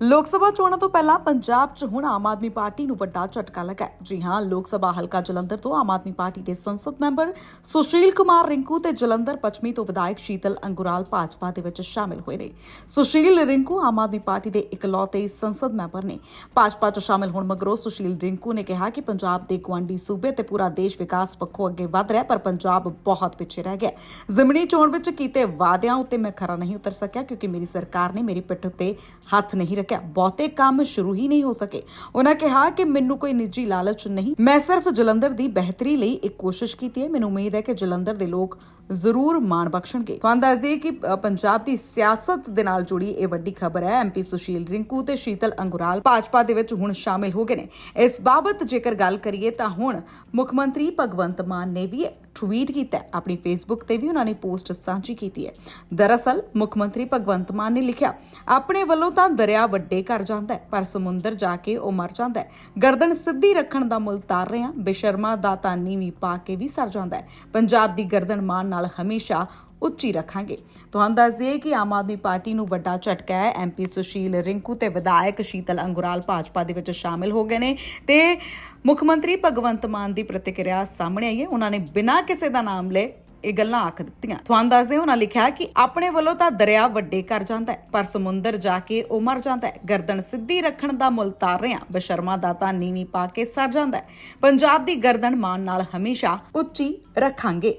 ਲੋਕ ਸਭਾ ਚੋਣਾਂ ਤੋਂ ਪਹਿਲਾਂ ਪੰਜਾਬ 'ਚ ਹੁਣ ਆਮ ਆਦਮੀ ਪਾਰਟੀ ਨੂੰ ਵੱਡਾ ਝਟਕਾ ਲੱਗਾ ਜੀ ਹਾਂ, ਲੋਕ ਸਭਾ ਹਲਕਾ ਜਲੰਧਰ ਤੋਂ ਆਮ ਆਦਮੀ ਪਾਰਟੀ ਦੇ ਸੰਸਦ ਮੈਂਬਰ ਸੁਸ਼ੀਲ ਕੁਮਾਰ ਰਿੰਕੂ ਤੇ ਜਲੰਧਰ ਪੱਛਮੀ ਤੋਂ ਵਿਧਾਇਕ ਸ਼ੀਤਲ ਅੰਗੁਰਾਲ ਭਾਜਪਾ ਦੇ ਵਿੱਚ ਸ਼ਾਮਿਲ ਹੋਏ ਨੇ। ਸੁਸ਼ੀਲ ਰਿੰਕੂ ਆਮ ਆਦਮੀ ਪਾਰਟੀ ਦੇ ਇਕਲੌਤੇ ਸੰਸਦ ਮੈਂਬਰ ਨੇ। ਭਾਜਪਾ 'ਚ ਸ਼ਾਮਿਲ ਹੋਣ ਮਗਰੋਂ ਸੁਸ਼ੀਲ ਰਿੰਕੂ ਨੇ ਕਿਹਾ ਕਿ ਪੰਜਾਬ ਦੇ ਗੁਆਂਢੀ ਸੂਬੇ ਤੇ ਪੂਰਾ ਦੇਸ਼ ਵਿਕਾਸ ਪੱਖੋਂ ਅੱਗੇ ਵਧ ਰਿਹਾ ਪਰ ਪੰਜਾਬ ਬਹੁਤ ਪਿੱਛੇ ਰਹਿ ਗਿਆ ਹੈ। ਜ਼ਮੀਨੀ ਚੋਣ ਵਿੱਚ ਕੀਤੇ ਵਾਅਦਿਆਂ ਉੱਤੇ ਮੈਂ ਖਰਾ ਨਹੀਂ ਉਤਰ ਸਕਿਆ, ਕਿਉਂਕਿ ਮੇਰੀ ਸਰਕਾਰ ਨੇ ਮੇਰੀ ਪਿੱਠ ਉੱਤੇ ਹੱਥ ਨਹੀਂ ਰੱਖਿਆ ਬਹੁਤੇ ਕੰਮ ਸ਼ੁਰੂ ਹੀ ਨਹੀਂ ਹੋ ਸਕੇ। ਉਹਨਾਂ ਕਿਹਾ ਕਿ ਮੈਨੂੰ ਕੋਈ ਨਿੱਜੀ ਲਾਲਚ ਨਹੀਂ। ਮੈਂ ਸਿਰਫ ਜਲੰਧਰ ਦੀ ਬਿਹਤਰੀ ਲਈ ਇੱਕ ਕੋਸ਼ਿਸ਼ ਕੀਤੀ ਹੈ। ਮੈਨੂੰ ਉਮੀਦ ਹੈ ਕਿ ਜਲੰਧਰ ਦੇ ਲੋਕ ਜ਼ਰੂਰ ਮਾਣ ਬਖਸ਼ਣਗੇ। ਤੁਹਾਨੂੰ ਦੱਸ ਦਈਏ ਕਿ ਪੰਜਾਬ ਦੀ ਸਿਆਸਤ ਦੇ ਨਾਲ ਜੁੜੀ ਇਹ ਵੱਡੀ ਖਬਰ ਹੈ ਐਮਪੀ ਸੁਸ਼ੀਲ ਰਿੰਕੂ ਤੇ ਸ਼ੀਤਲ ਅੰਗੁਰਾਲ ਭਾਜਪਾ ਦੇ ਵਿੱਚ ਹੁਣ ਸ਼ਾਮਿਲ ਹੋ ਗਏ ਨੇ। ਇਸ ਬਾਬਤ ਜੇਕਰ ਗੱਲ ਕਰੀਏ ਤਾਂ ਹੁਣ ਮੁੱਖ ਮੰਤਰੀ ਭਗਵੰਤ ਮਾਨ ਨੇ ਵੀ ਟਵੀਟ ਕੀਤਾ ਆਪਣੀ ਫੇਸਬੁੱਕ ਤੇ ਵੀ ਉਹਨਾਂ ਨੇ ਪੋਸਟ ਸਾਂਝੀ ਕੀਤੀ ਹੈ। ਦਰਅਸਲ ਮੁੱਖ ਮੰਤਰੀ ਭਗਵੰਤ ਮਾਨ ਨੇ ਲਿਖਿਆ, ਆਪਣੇ ਵੱਲੋਂ ਤਾਂ ਦਰਿਆ ਵੱਡੇ ਕਰ ਜਾਂਦਾ ਹੈ, ਪਰ ਸਮੁੰਦਰ ਜਾ ਕੇ ਉਹ ਮਰ ਜਾਂਦਾ ਹੈ। ਗਰਦਨ ਸਿੱਧੀ ਰੱਖਣ ਦਾ ਮੁੱਲ ਤਾਰ ਰਹੇ ਹਾਂ ਬੇਸ਼ਰਮਾ ਦਾ ਤਾਂ ਨੀਵੀਂ ਪਾ ਕੇ ਵੀ ਸਰ ਜਾਂਦਾ ਹੈ। ਪੰਜਾਬ ਦੀ ਗਰਦਨ ਮਾਨ ਨਾਲ ਹਮੇਸ਼ਾ ਉੱਚੀ ਰੱਖਾਂਗੇ। ਤੁਹਾਨੂੰ ਦੱਸ ਦਈਏ ਕਿ ਆਮ ਆਦਮੀ ਪਾਰਟੀ ਨੂੰ ਵੱਡਾ ਝਟਕਾ ਹੈ। ਐਮਪੀ ਸੁਸ਼ੀਲ ਰਿੰਕੂ ਤੇ ਵਿਧਾਇਕ ਸ਼ੀਤਲ ਅੰਗੁਰਾਲ ਭਾਜਪਾ ਦੇ ਵਿੱਚ ਸ਼ਾਮਿਲ ਹੋ ਗਏ ਨੇ ਤੇ ਮੁੱਖ ਮੰਤਰੀ ਭਗਵੰਤ ਮਾਨ ਦੀ ਪ੍ਰਤੀਕਿਰਿਆ ਸਾਹਮਣੇ ਆਈ ਹੈ। ਉਹਨਾਂ ਨੇ ਬਿਨਾਂ ਕਿਸੇ ਦਾ ਨਾਮ ਲਏ ਇਹ ਗੱਲਾਂ ਆਖ ਦਿੱਤੀਆਂ। ਤੁਹਾਨੂੰ ਦੱਸਦੇ ਉਹਨਾਂ ਲਿਖਿਆ ਕਿ ਆਪਣੇ ਵੱਲੋਂ ਤਾਂ ਦਰਿਆ ਵੱਡੇ ਕਰ ਜਾਂਦਾ ਹੈ, ਪਰ ਸਮੁੰਦਰ ਜਾ ਕੇ ਉਹ ਮਰ ਜਾਂਦਾ ਹੈ। ਗਰਦਨ ਸਿੱਧੀ ਰੱਖਣ ਦਾ ਮੁੱਲ ਤਾਰ ਰਿਆਂ ਬਸ਼ਰਮਾ ਦਾ ਤਾਂ ਨੀਵੀਂ ਪਾ ਕੇ ਸਰ ਜਾਂਦਾ ਹੈ। ਪੰਜਾਬ ਦੀ ਗਰਦਨ ਮਾਨ ਨਾਲ ਹਮੇਸ਼ਾ ਉੱਚੀ ਰੱਖਾਂਗੇ।